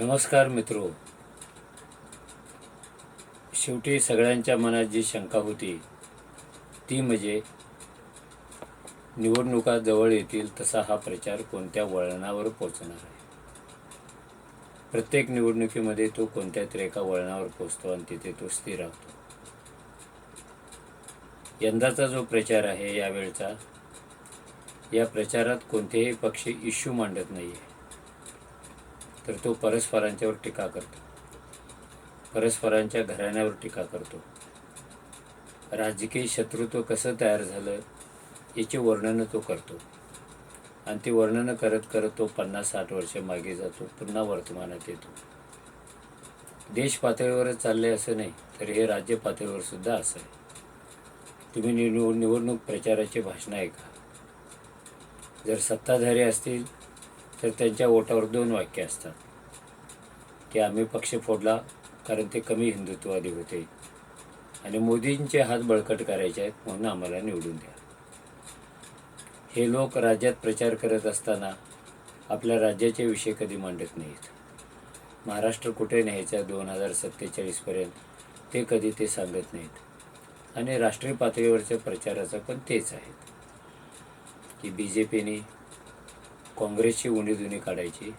नमस्कार मित्रो. शेवटी सगळ्यांच्या मनात जी शंका होती ती म्हणजे निवडणुका जवळ येतील तसा हा प्रचार कोणत्या वळणावर पोचणार आहे? प्रत्येक निवडणुकीमध्ये तो कोणत्या तरी एका वळणावर पोचतो आणि तिथे तो स्थिर राहतो. यंदाचा जो प्रचार आहे यावेळचा या प्रचारात कोणतेही पक्ष इश्यू मांडत नाही आहे तर तो परस्परांच्यावर टीका करतो. परस्परांच्या घराण्यावर टीका करतो. राजकीय शत्रुत्व कसं तयार झालं याचे वर्णनं तो करतो. आणि ते वर्णनं करत करत तो पन्नास साठ वर्ष मागे जातो पुन्हा वर्तमानात येतो. देश पातळीवरच चालले असं नाही तर हे राज्य पातळीवर सुद्धा असं आहे. तुम्ही निवड निवडणूक प्रचाराचे भाषणं ऐका. जर सत्ताधारी असतील तर त्यांच्या ओटावर दोन वाक्य असतात. की आम्ही पक्ष फोडला कारण ते कमी हिंदुत्ववादी होते. आणि मोदींचे हात बळकट करायचे आहेत म्हणून आम्हाला निवडून द्या. हे लोक राज्यात प्रचार करत असताना आपल्या राज्याचे विषय कधी मांडत नाहीत. महाराष्ट्र कुठे न्यायचा दोन हजार सत्तेचाळीसपर्यंत ते कधी ते सांगत नाहीत. आणि राष्ट्रीय पातळीवरच्या प्रचाराचं पण तेच आहे. की बी जे पीने काँग्रेसची उणीधुणी काढायची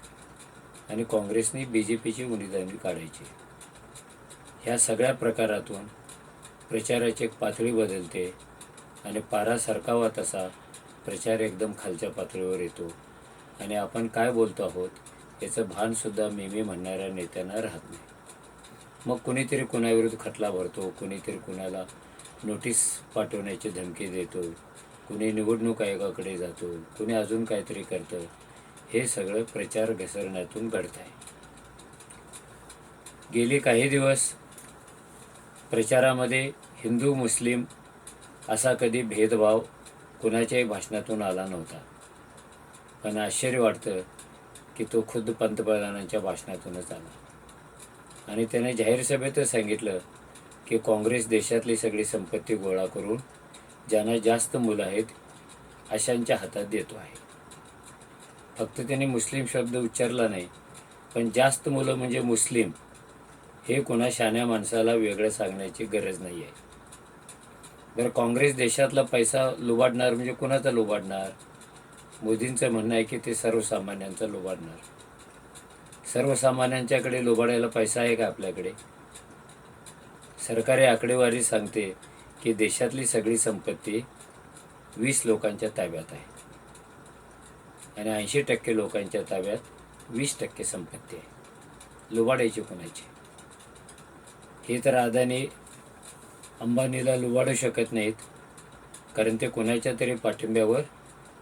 आणि काँग्रेसने बी जे पीची उणीधुणी काढायची. ह्या सगळ्या प्रकारातून प्रचाराची एक पातळी बदलते आणि पारा सरकावा तसा प्रचार एकदम खालच्या पातळीवर येतो. आणि आपण काय बोलतो आहोत याचं भानसुद्धा मी मी म्हणणाऱ्या नेत्यांना राहत नाही. मग कुणीतरी कुणाविरुद्ध खटला भरतो कुणीतरी कुणाला नोटीस पाठवण्याची धमकी देतो कुणी निवडणूक आयोगाकडे जातो कुणी अजून काहीतरी करतं हे सगळं प्रचार घसरण्यातून घडत आहे गेली काही दिवस प्रचारामध्ये हिंदू मुस्लिम असा कधी भेदभाव कुणाच्याही भाषणातून आला नव्हता. पण आश्चर्य वाटतं की तो खुद्द पंतप्रधानांच्या भाषणातूनच आला. आणि त्याने जाहीर सभेतच सांगितलं की काँग्रेस देशातली सगळी संपत्ती गोळा करून ज्यांना जास्त मुलं आहेत अशांच्या हातात देतो आहे. फक्त त्यांनी मुस्लिम शब्द उच्चारला नाही पण जास्त मुलं म्हणजे मुस्लिम हे कोणा शाण्या माणसाला वेगळं सांगण्याची गरज नाही आहे. बरं काँग्रेस देशातला पैसा लुबाडणार म्हणजे कुणाचा लुबाडणार? मोदींचं म्हणणं आहे की ते सर्वसामान्यांचा लुबाडणार. सर्वसामान्यांच्याकडे लुबाडायला पैसा आहे का आपल्याकडे? सरकारी आकडेवारी सांगते की देशातली सगळी संपत्ती वीस लोकांच्या ताब्यात आहे. आणि ऐंशी टक्के लोकांच्या ताब्यात वीस टक्के संपत्ती आहे. लुबाडायची कोणाची? हे तर अदानी अंबानीला लुबाडू शकत नाहीत कारण ते कोणाच्या तरी पाठिंब्यावर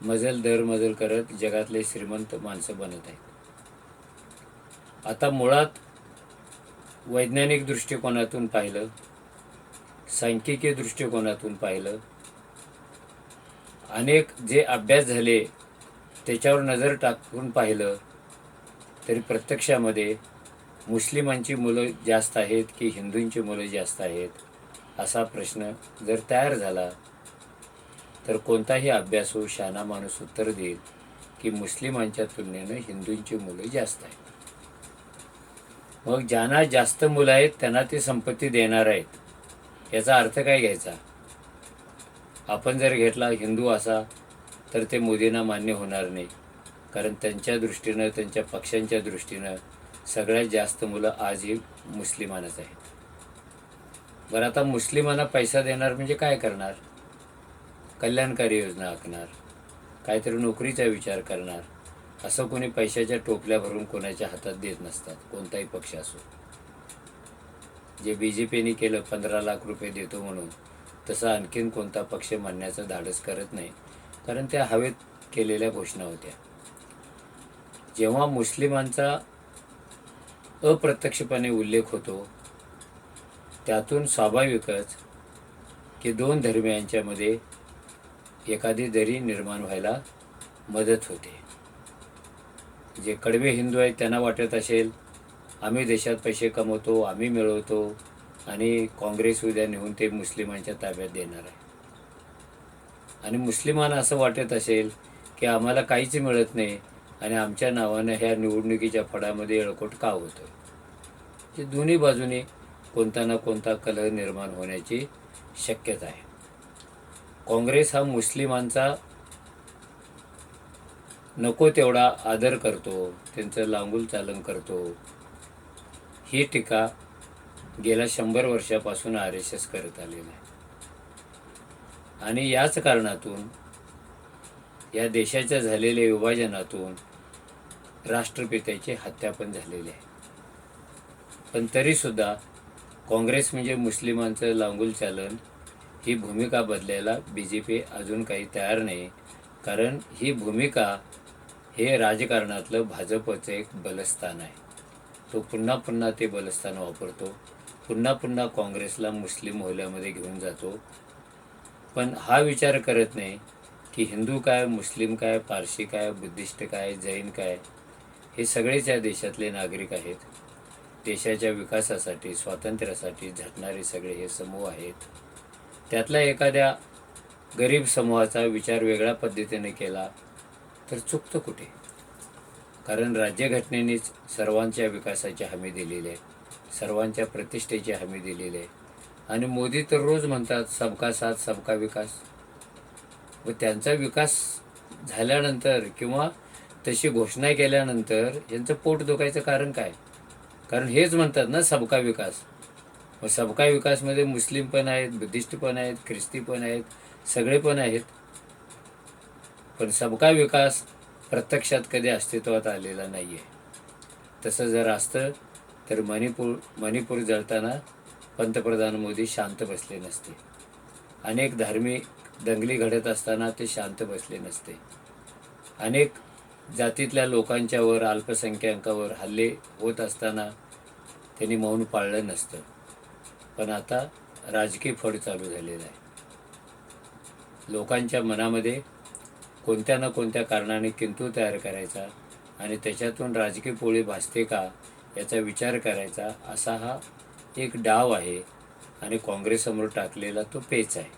मजल दर मजल करत जगातले श्रीमंत माणसं बनत आहेत. आता मुळात वैज्ञानिक दृष्टिकोनातून पाहिलं सांख्यिकी दृष्टिकोनातून पाहिलं अनेक जे अभ्यास झाले त्याच्यावर नजर टाकून पाहिलं तरी प्रत्यक्षामध्ये मुस्लिमांची मुलं जास्त आहेत की हिंदूंची मुलं जास्त आहेत असा प्रश्न जर तयार झाला तर कोणताही अभ्यास हो शहाणा माणूस उत्तर देईल की मुस्लिमांच्या तुलनेनं हिंदूंची मुलं जास्त आहेत. मग ज्यांना जास्त मुलं आहेत त्यांना ते संपत्ती देणार आहेत. याचा अर्थ काय घ्यायचा? आपण जर घेतला हिंदू असा तर ते मोदींना मान्य होणार नाही. कारण त्यांच्या दृष्टीनं त्यांच्या पक्षांच्या दृष्टीनं सगळ्यात जास्त मुलं आजही मुस्लिमानच आहेत. बरं आता मुस्लिमांना पैसा देणार म्हणजे काय करणार? कल्याणकारी योजना आखणार काहीतरी नोकरीचा विचार करणार असं कोणी पैशाच्या टोपल्या भरून कोणाच्या हातात देत नसतात कोणताही पक्ष असो. जे बी जे पीने केलं पंधरा लाख रुपये देतो म्हणून तसं आणखीन कोणता पक्ष म्हणण्याचं धाडस करत नाही. कारण त्या हवेत केलेल्या घोषणा होत्या. जेव्हा मुस्लिमांचा अप्रत्यक्षपणे उल्लेख होतो त्यातून स्वाभाविकच की दोन धर्मियांच्यामध्ये एखादी दरी निर्माण व्हायला मदत होते. जे कडवे हिंदू आहेत त्यांना वाटत असेल आम्ही देशात पैसे कमवतो आम्ही मिळवतो आणि काँग्रेस उद्या नेऊन ते मुस्लिमांच्या ताब्यात देणार आहे. आणि मुस्लिमांना असं वाटत असेल की आम्हाला काहीच मिळत नाही आणि आमच्या नावानं ह्या निवडणुकीच्या फडामध्ये येळकोट का होतं हे दोन्ही बाजूने कोणता ना कोणता कलह निर्माण होण्याची शक्यता आहे. काँग्रेस हा मुस्लिमांचा नको तेवढा आदर करतो त्यांचं लांगूल चालन करतो ही टीका गेल्या शंभर वर्षापासून आर एस एस करत आलेला आहे. आणि याच कारणातून या देशाच्या झालेल्या विभाजनातून राष्ट्रपित्याची हत्या पण झालेली आहे. पण तरीसुद्धा काँग्रेस म्हणजे मुस्लिमांचं लांगुल चालन ही भूमिका बदलायला बी जे पी अजून काही तयार नाही. कारण ही भूमिका हे राजकारणातलं भाजपचं एक बलस्थान आहे. तो पुन्हा पुन्हा ते बलस्थान वापरतो. पुन्हा पुन्हा काँग्रेसला मुस्लिम मोहल्यामध्ये घेऊन जातो. पण हा विचार करत नाही की हिंदू काय मुस्लिम काय पारशी काय बुद्धिस्ट काय जैन काय हे सगळेच या देशातले नागरिक आहेत. देशाच्या विकासासाठी स्वातंत्र्यासाठी झटणारे सगळे हे समूह आहेत. त्यातल्या एखाद्या गरीब समूहाचा विचार वेगळ्या पद्धतीने केला तर चुकतं कुठे? कारण राज्यघटनेनेच सर्वांच्या विकासाची हमी दिलेली आहे. सर्वांच्या प्रतिष्ठेची हमी दिलेली आहे. आणि मोदी तर रोज म्हणतात सबका साथ सबका विकास. व त्यांचा विकास झाल्यानंतर किंवा तशी घोषणा केल्यानंतर यांचं पोट दुखायचं कारण काय? कारण हेच म्हणतात ना सबका विकास. व सबका विकासमध्ये मुस्लिम पण आहेत बुद्धिस्ट पण आहेत ख्रिस्ती पण आहेत सगळे पण आहेत. पण सबका विकास प्रत्यक्षात कधी अस्तित्वात आलेला नाही आहे तसं जर असतं तर मणिपूर मणिपूर जळताना पंतप्रधान मोदी शांत बसले नसते. अनेक धार्मिक दंगली घडत असताना ते शांत बसले नसते. अनेक जातीतल्या लोकांच्यावर अल्पसंख्याकावर हल्ले होत असताना त्यांनी मौन पाळलं नसतं. पण आता राजकीय फड चालू झालेलं आहे. लोकांच्या मनामध्ये कोणत्या ना कोणत्या कारणाने किंतू तयार करायचा आणि त्याच्यातून राजकीय पोळी भासते का याचा विचार करायचा असा हा एक डाव आहे आणि काँग्रेससमोर टाकलेला तो पेच आहे.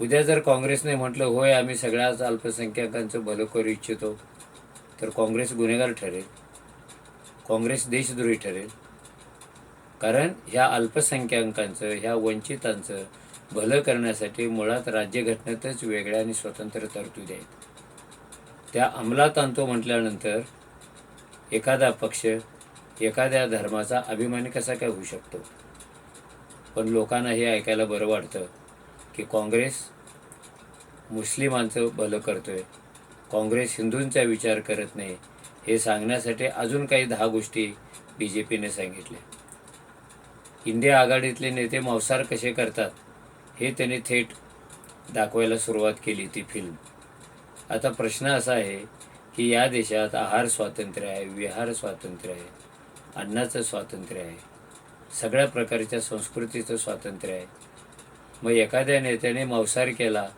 उद्या जर काँग्रेसने म्हटलं होय आम्ही सगळ्याच अल्पसंख्याकांचं भलं करू इच्छितो तर काँग्रेस गुन्हेगार ठरेल. काँग्रेस देशद्रोही ठरेल. कारण ह्या अल्पसंख्याकांचं ह्या वंचितांचं भलं करण्यासाठी मुळात राज्यघटनेतच वेगळ्या आणि स्वतंत्र तरतुदी आहेत. त्या अंमलात आणतो म्हटल्यानंतर एखादा पक्ष एखाद्या धर्माचा अभिमानी कसा काय होऊ शकतो? पण लोकांना हे ऐकायला बरं वाटतं की काँग्रेस मुस्लिमांचं भलं करतोय. काँग्रेस हिंदूंचा विचार करत नाही. हे सांगण्यासाठी अजून काही दहा गोष्टी बी जे पीने सांगितल्या. इंडिया आघाडीतले नेते मांसाहार कसे करतात? हे त्याने थेट दाखवायला सुरुवात केली ती फिल्म आता प्रश्न असा आहे की या देशात आहार स्वातंत्र्य आहे विहार स्वातंत्र्य आहे अन्नाचं स्वातंत्र्य आहे सगळ्या प्रकारच्या संस्कृतीचं स्वातंत्र्य आहे. मग एखाद्या नेत्याने मांसाहार केला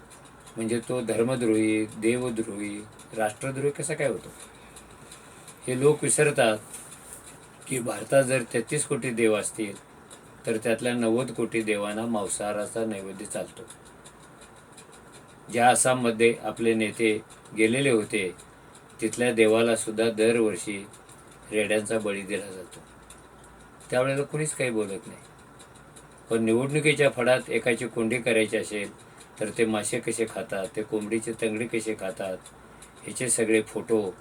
म्हणजे तो धर्मद्रोही देवद्रोही राष्ट्रद्रोही कसा काय होतो? हे लोक विसरतात की भारतात जर तेहतीस कोटी देव असतील तर त्यातल्या नव्वद कोटी देवांना मांसाहाराचा नैवेद्य चालतो. ज्या आसाममध्ये आपले नेते गेलेले होते तिथल्या देवाला सुद्धा दरवर्षी रेड्यांचा बळी दिला जातो. त्यावेळेला कुणीच काही बोलत नाही. पण निवडणुकीच्या फडात एकाची कोंडी करायची असेल तर ते मासे कसे खातात ते कोंबडीचे तंगडी कसे खातात ह्याचे सगळे फोटो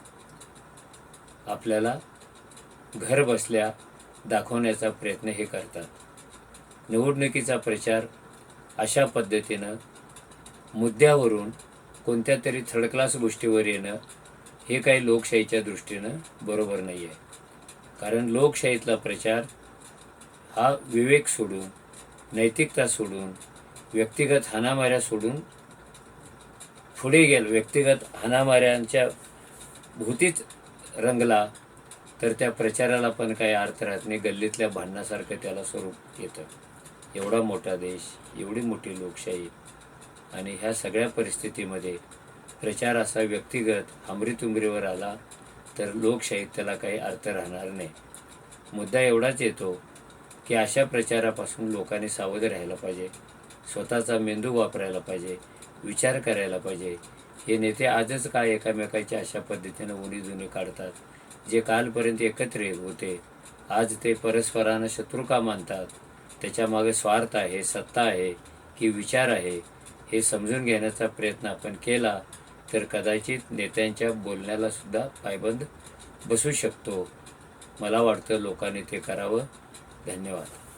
आपल्याला घर बसल्या दाखवण्याचा प्रयत्न हे करतात. निवडणुकीचा प्रचार अशा पद्धतीनं मुद्द्यावरून कोणत्या तरी थर्ड क्लास गोष्टीवर येणं हे काही लोकशाहीच्या दृष्टीनं बरोबर नाही आहे. कारण लोकशाहीतला प्रचार हा विवेक सोडून नैतिकता सोडून व्यक्तिगत हाणामाऱ्या सोडून पुढे गेल व्यक्तिगत हाणामाऱ्यांच्या भूतीच रंगला तर त्या प्रचाराला पण काही अर्थ राहत नाही. गल्लीतल्या भांडणासारखं त्याला स्वरूप येतं. एवढा मोठा देश एवढी मोठी लोकशाही आणि ह्या सगळ्या परिस्थितीमध्ये प्रचार असा व्यक्तिगत हमरीतुमरीवर आला तर लोकशाहीत त्याला काही अर्थ राहणार नाही. मुद्दा एवढाच येतो की अशा प्रचारापासून लोकांनी सावध राहायला पाहिजे स्वतःचा मेंदू वापरायला पाहिजे विचार करायला पाहिजे. हे नेते आजच काय एकामेकाच्या अशा पद्धतीनं उणी जुनी काढतात? जे कालपर्यंत एकत्र होते आज ते परस्परानं शत्रू का मानतात? त्याच्यामागे स्वार्थ आहे सत्ता आहे की विचार आहे हे समजून घेण्याचा प्रयत्न आपण केला तर कदाचित नेत्यांच्या बोलण्याला सुद्धा पायबंद बसू शकतो. मला वाटतं लोकांनी ते करावं. धन्यवाद.